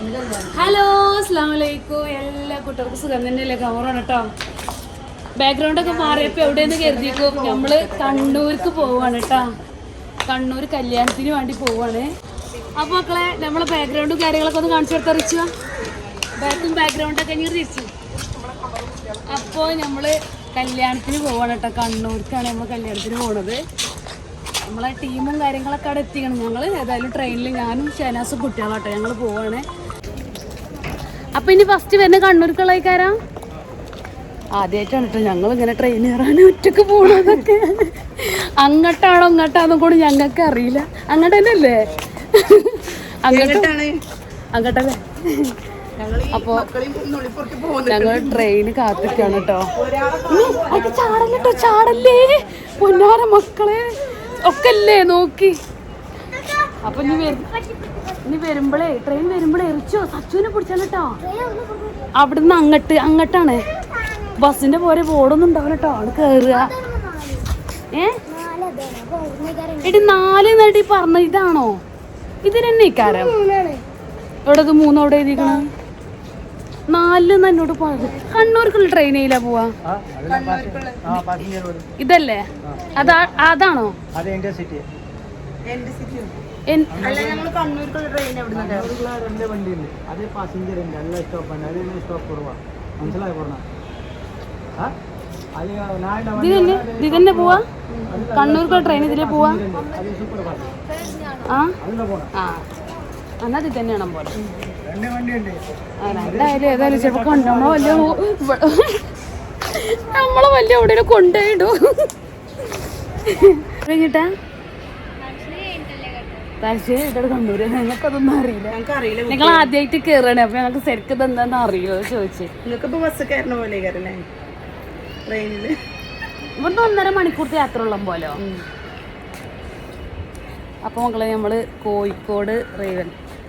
Hello അസ്ലാം വലൈക്കും എല്ലാ കുട്ടികൾക്കും സുഖം തന്നെയല്ലേ? കവറാണ് കേട്ടോ ബാക്ക്ഗ്രൗണ്ട് ഒക്കെ മാറിയപ്പോൾ എവിടെയെന്ന് കരുതിക്കും? നമ്മൾ കണ്ണൂർക്ക് പോവാണ് കേട്ടോ കണ്ണൂർ കല്യാണത്തിന് വേണ്ടി പോവാണ്. അപ്പോൾ മക്കളെ നമ്മളെ ബാക്ക്ഗ്രൗണ്ടും കാര്യങ്ങളൊക്കെ ഒന്ന് കാണിച്ചു കൊടുത്താൽ റിച്ചു ബാക്കും ബാക്ക്ഗ്രൗണ്ടൊക്കെ ഇങ്ങനെ തിരിച്ചു അപ്പോൾ നമ്മൾ കല്യാണത്തിന് പോവാണ് കേട്ടോ കണ്ണൂർക്കാണ് നമ്മൾ കല്യാണത്തിന് പോണത്. നമ്മളെ ടീമും കാര്യങ്ങളൊക്കെ അവിടെ എത്തിക്കണം. ഞങ്ങൾ ഏതായാലും ട്രെയിനിൽ ഞാനും ഷനാസും കുട്ടികളാട്ടോ ഞങ്ങൾ പോവാണ്. അപ്പൊ ഇനി ഫസ്റ്റ് വരുന്ന കണ്ണൂർക്കുള്ളക്കാരാ ആദ്യമായിട്ടാണ് കേട്ടോ ഞങ്ങൾ ഇങ്ങനെ ട്രെയിൻ കയറാൻ ഒറ്റയ്ക്ക് പോണതൊക്കെ. അങ്ങോട്ടാണോ ഇങ്ങോട്ടാണോ കൂടി ഞങ്ങൾക്ക് അറിയില്ല. അങ്ങോട്ട് തന്നെ അല്ലേ അങ്ങോട്ട് അങ്ങോട്ടല്ലേ അപ്പോ ഞങ്ങൾ ട്രെയിന് കാത്തിക്കാണ് കേട്ടോ ചാടല്ലേ കേട്ടോ ചാടല്ലേ? പൊന്നാര മക്കളെ ഒക്കെ അല്ലേ നോക്കി. അപ്പൊ നീ വരും. ഇനി വരുമ്പളേ ട്രെയിൻ വരുമ്പളേ എറിച്ചോ സച്ചുവിനെ പിടിച്ചാൽ കേട്ടോ അവിടുന്ന് അങ്ങട്ട് അങ്ങട്ടാണ്. ബസ്സിന്റെ പോലെ ബോർഡൊന്നും ഉണ്ടാവില്ല കേട്ടോ അവിടെ കേറുക. ഏ? എടി നാല് നടി പറഞ്ഞ ഇതാണോ? ഇത് തന്നെ ഇക്കാരം. എവിടെ ഇത് മൂന്ന് അവിടെ എഴുതിക്കണ എന്നോട് പറഞ്ഞു. കണ്ണൂർക്കുള്ള ട്രെയിനിലാ പോവാ? ഇതല്ലേ? അതാ അതാണോ? രണ്ട് വണ്ടിയുണ്ട്. അത് പാസഞ്ചർ ഉണ്ട്. എല്ലാ സ്റ്റോപ്പാണ് അത് സ്റ്റോപ്പ് കുറവാണ് മനസ്സിലായി പറഞ്ഞ പോവാ? കണ്ണൂർക്കുള്ള ട്രെയിൻ ഇതിലേ പോവാ? ആ? ആ. എന്നാ ഇത് തന്നെയാണ് പോലെ രണ്ട് വണ്ടിയുണ്ട്. ആ, രണ്ടായാലും ഏതായാലും ചിലപ്പോ കൊണ്ട് നമ്മളെ വലിയ നമ്മളെ വലിയ എവിടെയും കൊണ്ടുപോയിടും കഴിഞ്ഞിട്ടാ? ഇതോട് കണ്ണൂര് ഞങ്ങൾക്കതൊന്നും അറിയില്ല. ഞങ്ങൾക്ക് അറിയില്ല നിങ്ങൾ ആദ്യമായിട്ട് കേറണേ. അപ്പൊ ഞങ്ങൾക്ക് ശരിക്കും ഇത് എന്താന്ന് അറിയോ ചോദിച്ചു. നിങ്ങൾക്ക് ഇപ്പൊ ബസ് കയറണ പോലെ കയറല്ലേ ട്രെയിനിൽ ഇവിടുന്ന് ഒന്നര മണിക്കൂർത്തെ യാത്ര ഉള്ള പോലോ. അപ്പോൾ മക്കളെ നമ്മൾ കോഴിക്കോട് റെയിൽവേ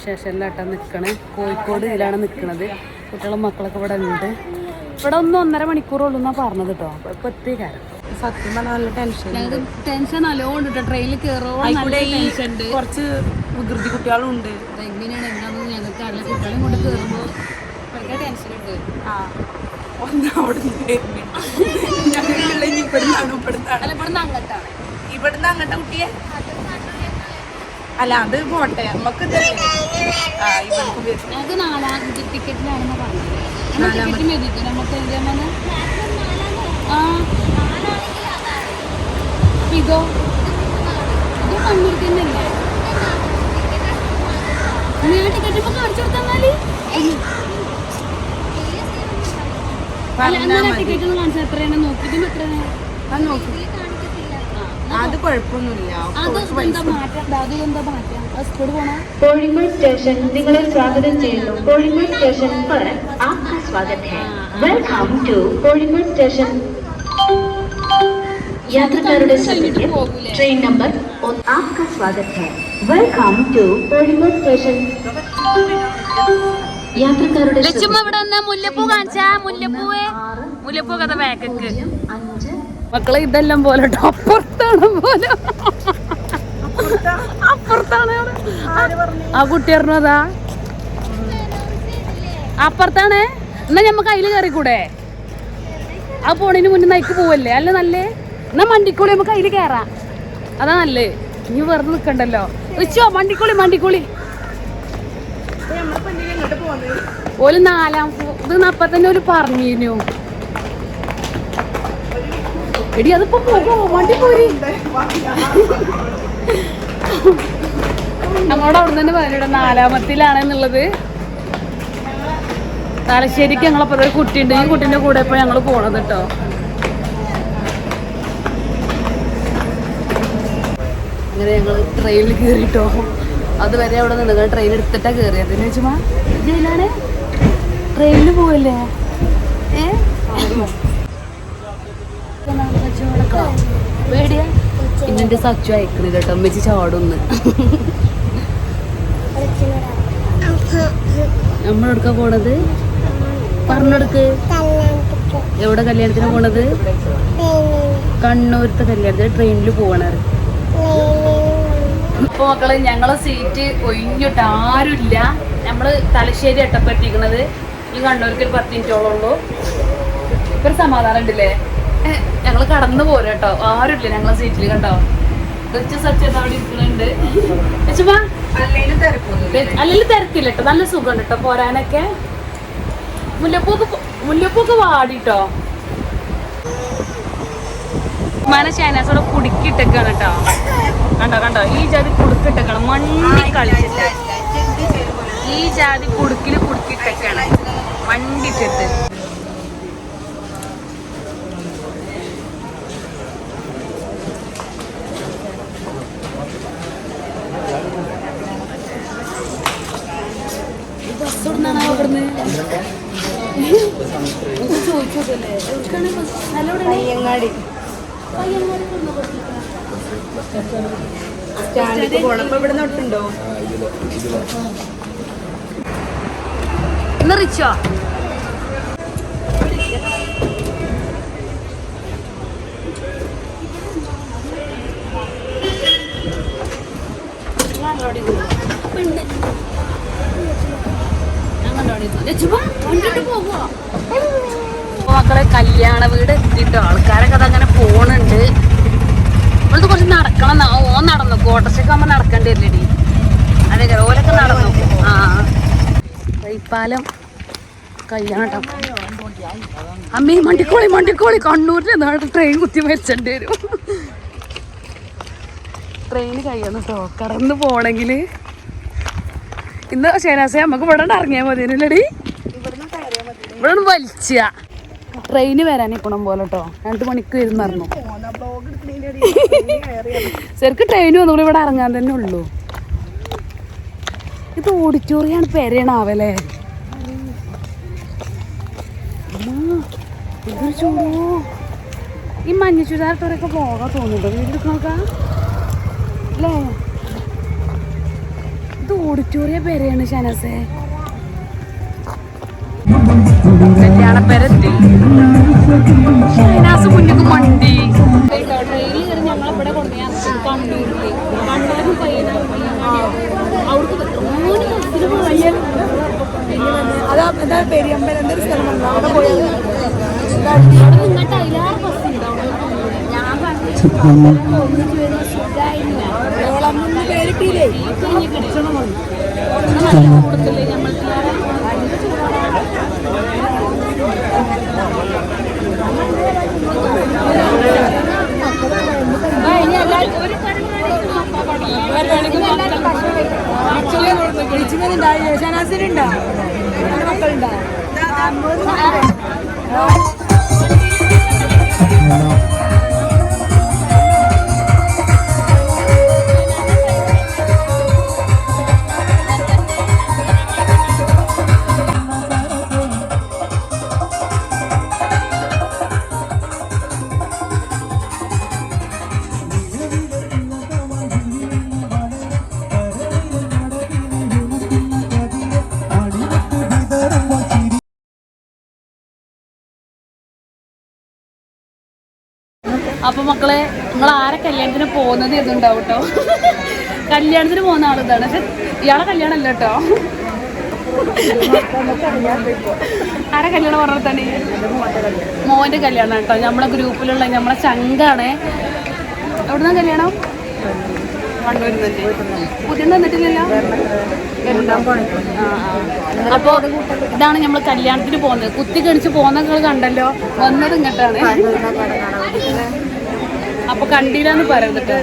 സ്റ്റേഷനിലാട്ടാ നിൽക്കണേ കോഴിക്കോട് ഇതിലാണ് നിൽക്കണത് കുട്ടികളും മക്കളൊക്കെ ഇവിടെ ഉണ്ട്. ഇവിടെ ഒന്നും ഒന്നര മണിക്കൂറുള്ളൂ എന്നാ പറഞ്ഞത് കേട്ടോ ഇപ്പൊ എത്തിക്കാരം സത്യം പറഞ്ഞാൽ നല്ല ടെൻഷൻ ഞങ്ങൾക്ക് ടെൻഷൻ നല്ലോണം ട്രെയിനിൽ കയറുമ്പോൾ നല്ല ടെൻഷൻ ഉണ്ട്. കുറച്ച് വികൃതി കുട്ടികളും ഉണ്ട് എങ്ങനെയാണ്? എന്താണെന്ന് ഞങ്ങൾക്ക് അറിയില്ല. കുട്ടികളെയും കൊണ്ട് കയറുമ്പോൾ ഭയങ്കര ടെൻഷൻ ഉണ്ട്. ആ. ഒന്ന് അവിടെ ഇവിടുന്നാണ്. ഇവിടുന്നാണ് ഇവിടുന്ന് അങ്ങോട്ടാണ്. ഇവിടുന്ന് അങ്ങോട്ട് കുട്ടിയെ? അല്ല അത് പോട്ടെ. നമുക്ക് ഞങ്ങൾക്ക് നാലാം ടിക്കറ്റിലാണെന്ന് പറഞ്ഞത്. നമുക്ക് എന്താ ആ. ഇതോ ഇത് കണ്ണൂർ തന്നെയല്ലേ ഞാൻ ടിക്കറ്റ് ഇപ്പൊ കാണിച്ചു കൊടുത്താൽ മതി അല്ല എന്നാൽ ടിക്കറ്റ് ഒന്ന് കാണിച്ചാൽ എത്രയാണ് നോക്കിയിട്ട് എത്രയാണ് അത് നോക്കി അത് കുഴപ്പമൊന്നുമില്ല അത് എന്താ മാറ്റം അത് എന്താ മാറ്റം സ്കൂൾ പോണോ कोड़ीमठ स्टेशन നിങ്ങളെ സ്വാഗതം ചെയ്യുന്നു കോഴിമഠ് സ്റ്റേഷൻ पर आपका स्वागत है വെൽക്കം ടു കോഴിമഠ് സ്റ്റേഷൻ യാത്രക്കാരുടെ ശ്രദ്ധയ്ക്ക് ട്രെയിൻ നമ്പർ ഒന്ന് आपका स्वागत है വെൽക്കം ടു കോഴിമഠ് സ്റ്റേഷൻ യാത്രക്കാരുടെ ലക്ഷ്മ ഇവിടെ വന്ന മുല്ലപ്പൂ കാണിച്ചാ മുല്ലപ്പൂവേ മുല്ലപ്പൂ കഥ ബാക്കക്ക് അഞ്ച് മക്കളെ ഇതെല്ലാം പോലെ ട്ടോ. അപ്പുറത്താണ് പോലെ അപ്പുറത്താണ് അവിടെ. ആ കുട്ടി പറഞ്ഞതാ അപ്പുറത്താണ് എന്നാ ഞമ്മക്ക് അതില് കയറിക്കൂടെ ആ പോണതിന് മുന്നേ നയിക്ക് പോവല്ലേ അല്ല നല്ലേ എന്നാ മണ്ടിക്കോളി നമുക്ക് അതിൽ കയറാം അതാ നല്ലേ? ഇനി വെറുതെ നിൽക്കണ്ടല്ലോ വെച്ചോ മണ്ടിക്കോളി മണ്ടിക്കോളി. ഒരു നാലാം ഇത് അപ്പൊ തന്നെ ഒരു പറഞ്ഞിരുന്നു എടി അതിപ്പോ പോകോ വണ്ടി നമ്മളോട് അവിടെ തന്നെ പറഞ്ഞിട്ട് നാലാമത്തിലാണെന്നുള്ളത്. തലശ്ശേരിക്ക് ഞങ്ങളപ്പോ ഒരു കുട്ടിയുണ്ട്. ഈ കുട്ടീന്റെ കൂടെ ഇപ്പൊ ഞങ്ങൾ പോണത് കേട്ടോ അങ്ങനെ ഞങ്ങൾ ട്രെയിനിൽ കയറിയിട്ടോ അതുവരെ അവിടെ നിന്ന് ട്രെയിൻ എടുത്തിട്ടാ കയറിയത് എന്ന് വെച്ചുമാ ജയിലാണ്? ട്രെയിനിൽ പോവല്ലേ? ഏ? പേടിയാ? ഇന്നെ സച്ചു അയക്കണ കേട്ടോ. അമ്മച്ചി ചാടൊന്ന്. നമ്മളെടുക്കാ പോണത്? പറഞ്ഞെടുക്ക്. എവിടെ കല്യാണത്തിന് പോണത്? കണ്ണൂരത്തെ കല്യാണത്തിന് ട്രെയിനിൽ പോകണത് ഇപ്പൊ മക്കൾ ഞങ്ങളെ സീറ്റ് ഒഴിഞ്ഞിട്ട് ആരുമില്ല. നമ്മൾ തലശ്ശേരി എട്ടപ്പെട്ടിരിക്കണത് ഈ കണ്ണൂർക്ക് ഒരു പത്ത് മിനിറ്റോളം ഉള്ളൂ. ഇപ്പൊ ഒരു സമാധാനം ഉണ്ടല്ലേ? ഞങ്ങൾ ഞങ്ങൾ കടന്നു പോരും കേട്ടോ ആരുമില്ല ഞങ്ങളെ സീറ്റിൽ കണ്ടോ? കൊച്ച സത്യം അവിടെ ഇരിക്കുന്നുണ്ട്. അല്ലെങ്കിൽ തിരക്കില്ല കേട്ടോ നല്ല സുഖം കേട്ടോ പോരാനൊക്കെ. മുല്ലപ്പൂക്ക് മുല്ലപ്പൂക്ക് വാടിട്ടോ മന ചൈനാസോടെ കുടുക്കിട്ടൊക്കെയാണ് കേട്ടോ കണ്ടോ കണ്ടോ? ഈ ജാതി കുടുക്കിട്ടൊക്കെയാണ് മണ്ടി കളിച്ചിട്ട്. ഈ ജാതി കുടുക്കിൽ കുടുക്കിട്ടൊക്കെയാണ് മണ്ടിട്ടിട്ട് ഇന്ന് റിച്ചോ മക്കളെ കല്യാണ വീട് എത്തിട്ടോ ആൾക്കാരൊക്കെ അതങ്ങനെ പോണുണ്ട്. ഇവിടുത്തെ കുറച്ച് നടക്കണം ഓ നടന്നു കോട്ടച്ചൊക്കെ ആകുമ്പോ നടക്കേണ്ടി വരില്ലടി അതെ ഓലൊക്കെ നടന്നു ആ കൈപ്പാലം കല്യാണം ഈ മണ്ടിക്കോളി മണ്ടിക്കോളി. കണ്ണൂരിൽ നാളെ ട്രെയിൻ കുത്തി മരിച്ചേണ്ടി വരും. ട്രെയിൻ കഴിയണം കേട്ടോ കടന്ന് പോണെങ്കിൽ ഇന്ന് ശേനാസെ നമുക്ക് ഇവിടെ ഇറങ്ങിയാൽ മതി അല്ലടി? ഇവിടെ വലിച്ച. ട്രെയിന് വരാൻ ഇപ്പണം പോലെ കേട്ടോ രണ്ട് മണിക്ക് വരുന്നറിഞ്ഞു ശരിക്കും ട്രെയിൻ വന്നുകൂടി ഇവിടെ ഇറങ്ങാൻ തന്നെ ഉള്ളൂ. ഇത് ഓഡിറ്റോറിയാണ് പെരയണാവല്ലേ ചൂടോ. ഈ മഞ്ഞ ചുരിദാറിട്ടവരൊക്കെ പോകാൻ തോന്നുന്നുണ്ടോ? വീട്ടിൽ അല്ലേ? ഇത് ഓഡിറ്റോറിയ പെരയാണ് ഷനസേ. കല്യാണപ്പെരത്തി ഷൈനാസ് മുന്നിക്ക് മണ്ടി ട്രെയിനിൽ കയറി ഞങ്ങളിവിടെ കണ്ണൂരിൽ അവിടുത്തെ പോയാൽ അതാ എന്താ പെരിയമ്പലം എന്തൊരു സ്ഥലമാണ് അവിടെ പോയത് അവിടെ നിന്നിട്ട് അതിലാറ് ബസ് ഉണ്ടാവും ഞാൻ പറഞ്ഞു സുഖമായില്ല ഓളമ്മന്ന് പേരിട്ടില്ലേ ഈ ഷനാസിനുണ്ടോ മക്കളുണ്ടോ? അപ്പൊ മക്കളെ നിങ്ങൾ ആരെ കല്യാണത്തിന് പോകുന്നത് ഇതുണ്ടാവും കേട്ടോ കല്യാണത്തിന് പോകുന്ന ആളിതാണ്. പക്ഷെ ഇയാളെ കല്യാണം അല്ല കേട്ടോ ആരെ കല്യാണം പറഞ്ഞിട്ടാണ് മോന്റെ കല്യാണം കേട്ടോ നമ്മളെ ഗ്രൂപ്പിലുള്ള നമ്മളെ ചങ്കാണേ. എവിടുന്ന കല്യാണം? പുതിയ തന്നിട്ടില്ലല്ലോ. അപ്പൊ ഇതാണ് നമ്മൾ കല്യാണത്തിന് പോകുന്നത്. കുത്തി കണിച്ച് പോകുന്ന കണ്ടല്ലോ. വന്നത് ഇങ്ങോട്ടാണ്. അപ്പൊ കണ്ടില്ലാന്ന് പറയുന്നത്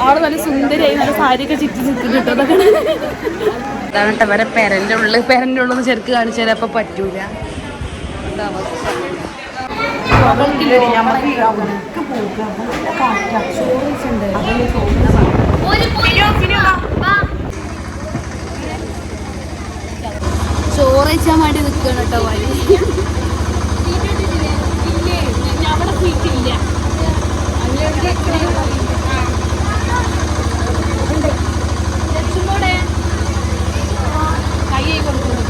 അവിടെ നല്ല സുന്ദരിയായി നല്ല സാരിയൊക്കെ ചുറ്റി ചുറ്റി കിട്ടുന്നതൊക്കെ അതാണ് കേട്ടോ വരെ പെരന്റെ ഉള്ളിൽ പെരന്റെ ഉള്ളിൽ ചെറുക്ക് കാണിച്ചു തരാൻ അപ്പൊ പറ്റൂല? ചോറ് വേണ്ടി നിൽക്കണം കേട്ടോ വഴി. അവിടെ സീറ്റ് ഇല്ല കൈ കൊടുക്കുന്നു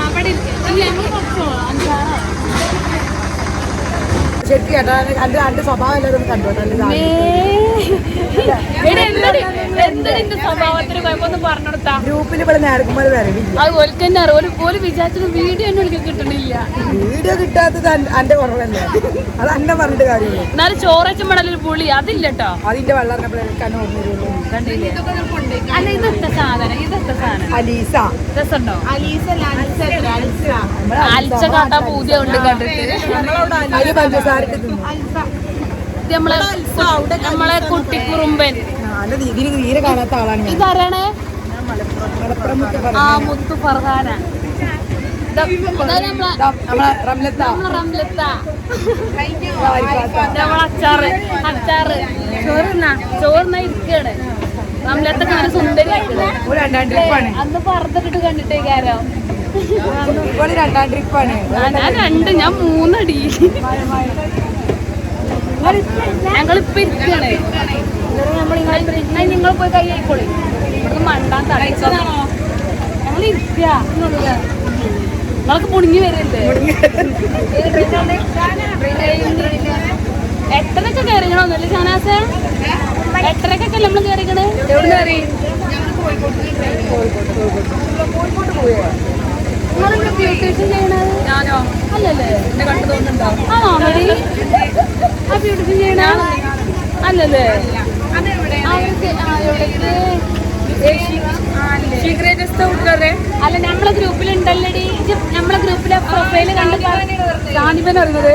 അവിടെ ഞങ്ങൾ കുറച്ചോ അഞ്ചാറ് എന്റെ എന്റെ സ്വഭാവം എല്ലാവരും കണ്ടോട്ടെ ഗ്രൂപ്പിൽ ഇവിടെ നേരക്കുമ്പോൾ വരവില്ല. അത് ഓൽക്കന്നെ അറിയാം. ഒരു വിചാരിച്ചത് വീഡിയോ എന്നെ കിട്ടണില്ല വീഡിയോ കിട്ടാത്തത് അന്റെ കുറവല്ലേ? അത് അന്നെ പറഞ്ഞിട്ട് കാര്യമില്ല എന്നാലും ചോറച്ചും മടലൊരു പുളി അതില്ല കേട്ടോ അതിന്റെ വെള്ളം അലീസ. കാട്ടാ പൂജ ഉണ്ട് കണ്ടിട്ട്. പഞ്ചസാര നമ്മളെ നമ്മളെ കുട്ടിക്കുറുമ്പൻ. തീരെ കാണാത്ത ആളാണ് ഇതാരാണ്? മലപ്പുറം മുത്ത് പറ- ആ മുത്തു ഫർഹാന ഇതാ- ഇതാ നമ്മളെ റംലത്ത. നമ്മളെ റംലത്ത. നമ്മളെ അച്ചാറ്. ചോറുന്നാ? ചോറുന്നാ ഇരിക്കാണ്. റംലത്തൊക്കെ നല്ല സുന്ദരി ഒരു രണ്ടാം ട്രിപ്പാണ്. അന്ന് പറത്തിട്ട് കണ്ടിട്ടേക്കാരോ? ഇപ്പോൾ രണ്ടാം ട്രിപ്പാണ്. ഞാൻ രണ്ട് ഞാൻ മൂന്നടി. ഞങ്ങളിപ്പോ ഇരിക്കാണ്. നിങ്ങൾ പോയി കൈ ആയിക്കോളി മണ്ടാൻ തടയിച്ചതാണോ ഞങ്ങൾ ഇരിക്കുക നിങ്ങൾക്ക് മുടിഞ്ഞു വരല്ലേ? എട്ടരക്ക് കയറിക്കണോന്നല്ലേ ഷാനാസ് എട്ടരക്കൊക്കെ നമ്മൾ കയറിക്കണേ? എവിടെ കയറി? നിങ്ങളിവിടെ ബ്യൂട്ടീഷ്യൻ ചെയ്യണത് ഞാനോ? അല്ലല്ലേ? എന്നെ കണ്ടു തോന്നുന്നുണ്ടോ? ആണോ മതി ആ ബ്യൂട്ടീഷ്യൻ ചെയ്യണ? അല്ലല്ലേ? അവർക്ക് ആ, എവിടേക്ക്? അല്ല നമ്മളെ ഗ്രൂപ്പിലുണ്ടല്ലേ നമ്മളെ ഗ്രൂപ്പിലെ പ്രൊഫൈൽ കണ്ട് അറിയുന്നത്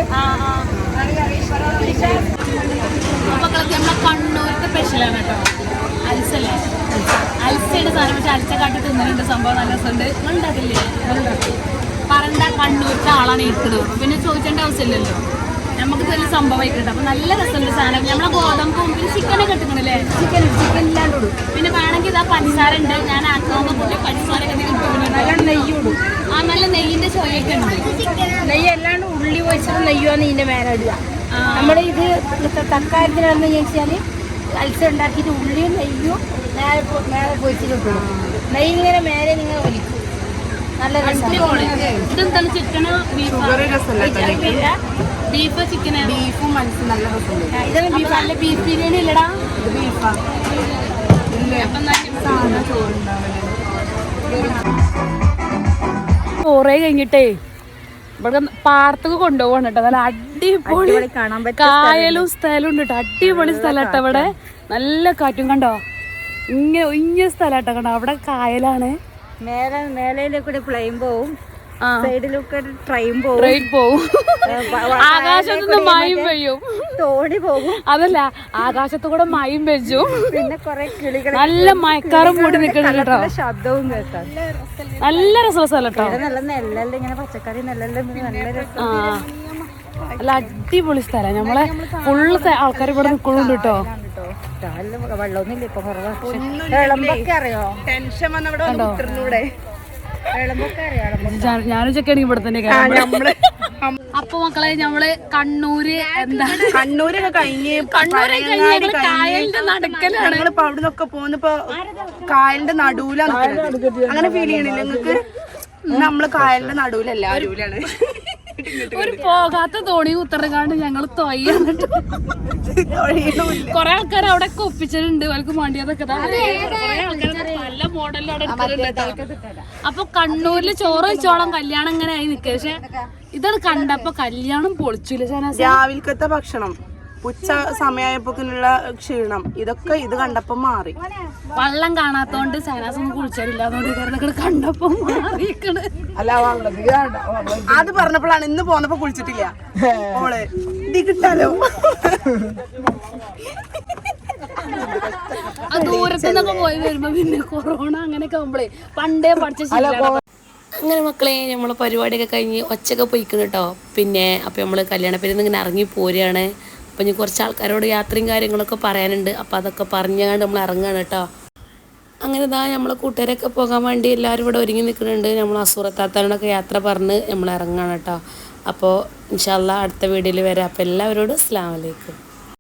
നമ്മളെ കണ്ണൂരത്തെ സ്പെഷ്യലാണ് കേട്ടോ. അൽസല്ലേ? അൽസയുടെ സാധനം പക്ഷെ അൽസ കാട്ടി തിന്നുന്നുണ്ട്. സംഭവം നല്ല രസമുണ്ട്. ഉണ്ടാക്കില്ലേ പറണ്ട കണ്ണൂരത്തെ ആളാണ് ഇരിക്കുന്നത് പിന്നെ ചോദിക്കേണ്ട ആവശ്യമില്ലല്ലോ. നമുക്ക് നല്ല സംഭവമായിട്ടുണ്ട്. അപ്പൊ നല്ല രസമുണ്ട് സാധനം. നമ്മളെ ഗോതമ്പ് പിന്നെ ചിക്കനെ ഇട്ടിക്കണല്ലേ ചിക്കൻ ചിക്കൻ ഇല്ലാണ്ട് ഇടും. പിന്നെ വേണമെങ്കിൽ ഇതാ പഞ്ചസാര ഉണ്ട്. ഞാൻ ആക്കാവുന്ന പോലെ പഞ്ചസാര നല്ല നെയ്യോടും ആ നല്ല നെയ്യിന്റെ ചോയൊക്കെ ഉണ്ട്. നെയ്യ് അല്ലാണ്ട് ഉള്ളി വെച്ചിട്ട് നെയ്യുവാണ് ഇതിന്റെ മേലെ ഇടുക. നമ്മൾ ഇത് തക്കാരത്തിനാണെന്ന് ചോദിച്ചാൽ അൽസ ഉണ്ടാക്കിയിട്ട് ഉള്ളിയും നെയ്യും മേലെ പൊ- മേലെ പൊരിച്ചിട്ട് നെയ്യ് ഇങ്ങനെ മേലെ നിങ്ങൾ ഒലിക്കും. നല്ല രസമാണ് ഇതെന്താണ്? ചിക്കനോ ബീഫോ? ബീഫോ ചിക്കൻ ബീഫും മനസ്സും നല്ല രസമുണ്ട്. ഇതാണ് ബീഫ്. നല്ല ബീഫ് ബിരിയാണി ഇല്ലടാ. ഇത് ബീഫാ. അപ്പം സാധാ ചോറേ കഴിഞ്ഞിട്ടേ ഇവിടെ പാർത്തക്ക് കൊണ്ടുപോകണം കേട്ടോ. നല്ല അടിപൊളി കാണാൻ കായലും സ്ഥലവും ഉണ്ട് കേട്ടോ. അടിപൊളി സ്ഥലം കേട്ടോ ഇവിടെ. നല്ല കാറ്റും കണ്ടോ? ഇങ്ങനെ ഇങ്ങനെ സ്ഥലം കേട്ടോ കണ്ടോ? അവിടെ കായലാണ്. മേലെ മേലെ കൂടെ പ്ലെയിൻ പോവും. സൈഡിലൊക്കെ ട്രെയിൻ പോകും ട്രെയിൻ പോകും ആകാശത്ത് നിന്ന് മയും പെയ്യും. തോണി പോകും അതല്ല ആകാശത്ത് കൂടെ മയം വെച്ചു പിന്നെ കുറെ കിളികൾ നല്ല മയക്കാറും കൂടി നിൽക്കണം കേട്ടോ. ശബ്ദവും കേൾക്കാം. നല്ല രസമുള്ള സ്ഥലം കേട്ടോ. നല്ല നെല്ലല്ല ഇങ്ങനെ പച്ചക്കറി നെല്ലല്ല നല്ല രസം. നല്ല അടിപൊളി സ്ഥലം. നമ്മളെ ഫുള്ള് ആൾക്കാർ ഇവിടെ നിൽക്കുന്നുണ്ട് കേട്ടോ. വെള്ളമൊന്നുമില്ല ഇപ്പൊ അറിയോ? ടെൻഷൻ വന്നവിടെ ഞാനും ചെക്കാണെങ്കിൽ ഇവിടെ തന്നെ അപ്പൊ മക്കളെ ഞമ്മൾ കണ്ണൂര് എന്താ? കണ്ണൂരൊക്കെ കഴിഞ്ഞ് കണ്ണൂര് കായലിന്റെ നടക്കലാണ്. ഞങ്ങളിപ്പോ അവിടെ നിന്നൊക്കെ പോകുന്നിപ്പോ കായലിന്റെ നടുവിലാണ് അങ്ങനെ ഫീൽ ചെയ്യണില്ല നിങ്ങക്ക് നമ്മൾ കായലിന്റെ നടുവിലല്ല അരുവിലാണ് ഒരു പോകാത്ത തോണി ഉത്തരകാണ്ട് ഞങ്ങൾ തൊയ്യാണ് കൊറേ ആൾക്കാർ അവിടെ ഒക്കെ ഒപ്പിച്ചിട്ടുണ്ട്. അവർക്ക് മണ്ടിയതൊക്കെ ദാ. കൊറേ ആൾക്കാര് നല്ല മോഡലിൽ അവിടെ. അപ്പൊ കണ്ണൂരിൽ ചോറ് വെച്ചോളം കല്യാണം ഇങ്ങനെ ആയി നിക്ക പക്ഷെ ഇതാണ് കണ്ടപ്പോ കല്യാണം പൊളിച്ചില്ല രാവിലത്തെ ഭക്ഷണം. ഉച്ച സമയമായപ്പോക്കിനുള്ള ക്ഷീണം. ഇതൊക്കെ ഇത് കണ്ടപ്പോ മാറി. വള്ളം കാണാത്തോണ്ട് സൈനാസൊന്നും ഒന്നും അതുകൊണ്ട് കണ്ടപ്പോ മാറിയിക്കണ്. അല്ല. അത് പറഞ്ഞപ്പോഴാണ് ഇന്ന് പോന്നപ്പോ കുളിച്ചിട്ടില്ല. ഓൾ ഇത് കിട്ടാലോ? ദൂരത്തുനിന്നൊക്കെ ദൂരത്തു പോയി വരുമ്പോ പിന്നെ കൊറോണ അങ്ങനെയൊക്കെ ആവുമ്പളേ പണ്ടേ പഠിച്ച. അങ്ങനെ മക്കളെ നമ്മൾ പരിപാടിയൊക്കെ കഴിഞ്ഞ് ഒച്ചയൊക്കെ പോയിക്കണം കേട്ടോ പിന്നെ അപ്പോൾ നമ്മൾ കല്യാണപ്പേരിൽ ഇങ്ങനെ ഇറങ്ങി പോരുകയാണ് അപ്പം ഇനി കുറച്ച് ആൾക്കാരോട് യാത്രയും കാര്യങ്ങളൊക്കെ പറയാനുണ്ട്. അപ്പോൾ അതൊക്കെ പറഞ്ഞാണ്ട് നമ്മൾ ഇറങ്ങുകയാണ് കേട്ടോ അങ്ങനെ ഇതാ നമ്മളെ കൂട്ടുകാരൊക്കെ പോകാൻ വേണ്ടി എല്ലാവരും ഇവിടെ ഒരുങ്ങി നിൽക്കുന്നുണ്ട്. നമ്മൾ അസൂറത്താത്താനോടൊക്കെ യാത്ര പറഞ്ഞ് നമ്മൾ ഇറങ്ങുകയാണ് കേട്ടോ അപ്പോൾ ഇൻഷാല്ല അടുത്ത വീഡിയോയിൽ വരാം. അപ്പോൾ എല്ലാവരോടും അസ്സാം